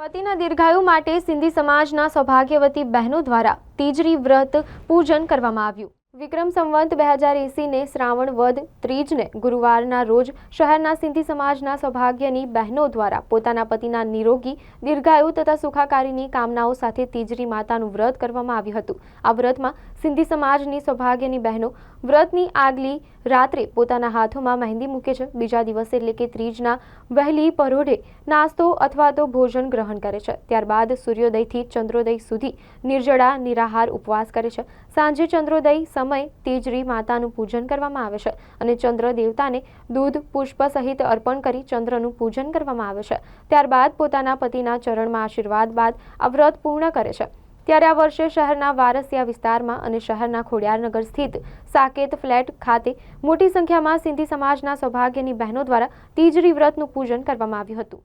પતિના દીર્ઘાયુ માટે સિંધી સમાજના સૌભાગ્યવતી બહેનો દ્વારા તીજરી વ્રત પૂજન કરવામાં આવ્યું. વિક્રમ સંવંત બે હજાર એંસીને શ્રાવણ વદ ત્રીજને ગુરુવારના રોજ શહેરના સિંધી સમાજના સૌભાગ્યની બહેનો દ્વારા પોતાના પતિના નિરોગી, દીર્ઘાયુ તથા સુખાકારીની કામનાઓ સાથે તીજરી માતાનું વ્રત કરવામાં આવ્યું હતું. આ વ્રતમાં સિંધી સમાજની સૌભાગ્યની બહેનો વ્રતની આગલી રાત્રે પોતાના હાથોમાં મહેંદી મૂકે છે. બીજા દિવસે એટલે કે ત્રીજના વહેલી પરોઢે નાસ્તો અથવા તો ભોજન ગ્રહણ કરે છે. ત્યારબાદ સૂર્યોદયથી ચંદ્રોદય સુધી નિર્જળા, નિરાહાર ઉપવાસ કરે છે. સાંજે ચંદ્રોદય સમય તેજરી માતાનું પૂજન કરવામાં આવે છે અને ચંદ્ર દેવતાને દૂધ, પુષ્પ સહિત અર્પણ કરી ચંદ્રનું પૂજન કરવામાં આવે છે. ત્યારબાદ પોતાના પતિના ચરણમાં આશીર્વાદ બાદ આ વ્રત પૂર્ણ કરે છે. ત્યારે આ વર્ષે શહેરના વારસિયા વિસ્તારમાં અને શહેરના ખોડિયારનગર સ્થિત સાકેત ફ્લેટ ખાતે મોટી સંખ્યામાં સિંધી સમાજના સૌભાગ્યની બહેનો દ્વારા તીજરી વ્રતનું પૂજન કરવામાં આવ્યું હતું.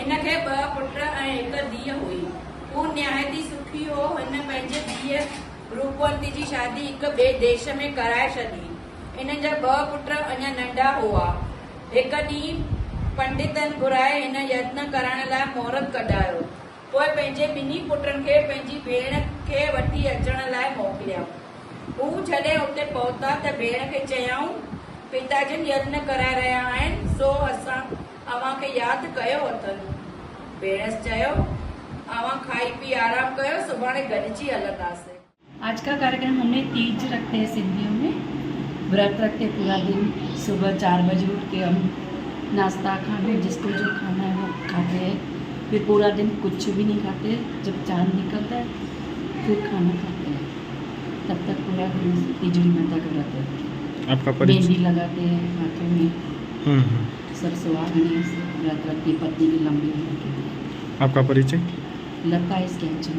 એના કરાય પંડિતન બુરાય એના યત્ન કરાણલા મુહૂર્ત કઢાયો. पोइ पंहिंजे ॿिन्ही भेण लाइ भेण पिताजिन यत्न कराए रहिया आहिनि सो खाई पी आराम कयो आज का कार्यक्रम हमने तीज रखते हैं सिंधियों में व्रत रखते पूरा दिन सुबह चार बजे उठ के हम नाश्ता खाने जिसको जो खाना है वो खाते हैं फिर पूरा दिन कुछ भी नहीं खाते जब चाँद निकलता है फिर खाना खाते हैं। तब तक पूरा दिन तिजड़ी माता का व्रत है। आपका मेहंदी लगाते हैं हाथों में। सरसवा गणेश व्रत रखती पत्नी की लंबी आपका परिचय? लता इसके अच्छा